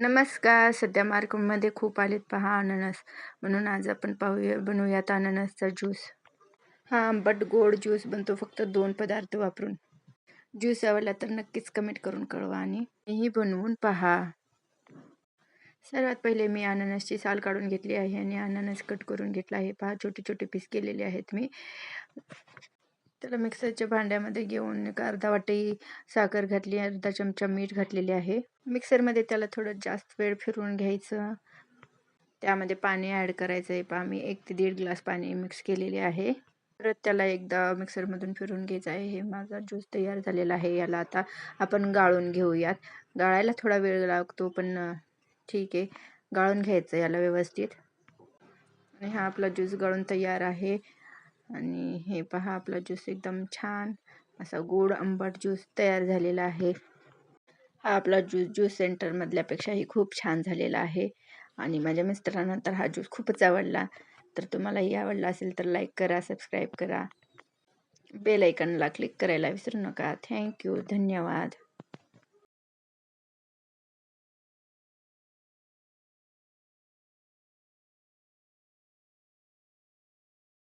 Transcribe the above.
नमस्कार सध्या मार्केटमध्ये खूप आलेत पहा अननस. म्हणून आज आपण पाहूया बनवूयात अननसचा ज्यूस हा आंबट गोड ज्यूस बनतो फक्त दोन पदार्थ वापरून. ज्यूस आवडला तर नक्कीच कमेंट करून कळवा आणि ही बनवून पहा. सर्वात पहिले मी अननसची साल काढून घेतली आहे आणि अननस कट करून घेतला आहे. पहा छोटे छोटे पीस केलेले आहेत मी. त्याला मिक्सरच्या भांड्यामध्ये घेऊन एक अर्धा वाटी साखर घातली अर्धा चमचा मीठ घातलेले आहे. मिक्सरमध्ये त्याला थोडं जास्त वेळ फिरवून घ्यायचं. त्यामध्ये पाणी ॲड करायचं आहे. पा मी एक ते दीड ग्लास पाणी मिक्स केलेले आहे. परत त्याला एकदा मिक्सरमधून फिरून घ्यायचं आहे. हे माझा ज्यूस तयार झालेला आहे. याला आता आपण गाळून घेऊयात. गाळायला थोडा वेळ लागतो पण ठीक आहे. गाळून घ्यायचं याला व्यवस्थित. आणि हा आपला ज्यूस गाळून तयार आहे. आणि हे पहा आपला ज्यूस एकदम छान असा गोड आंबट ज्यूस तयार झालेला आहे. हा आपला ज्यूस ज्यूस सेंटरमधल्यापेक्षाही खूप छान झालेला आहे. आणि माझ्या मिस्टरांना तर हा ज्यूस खूपच आवडला. तर तुम्हालाही आवडला असेल तर लाईक करा सबस्क्राईब करा. बेल ऐकनला क्लिक करायला विसरू नका. थँक्यू धन्यवाद.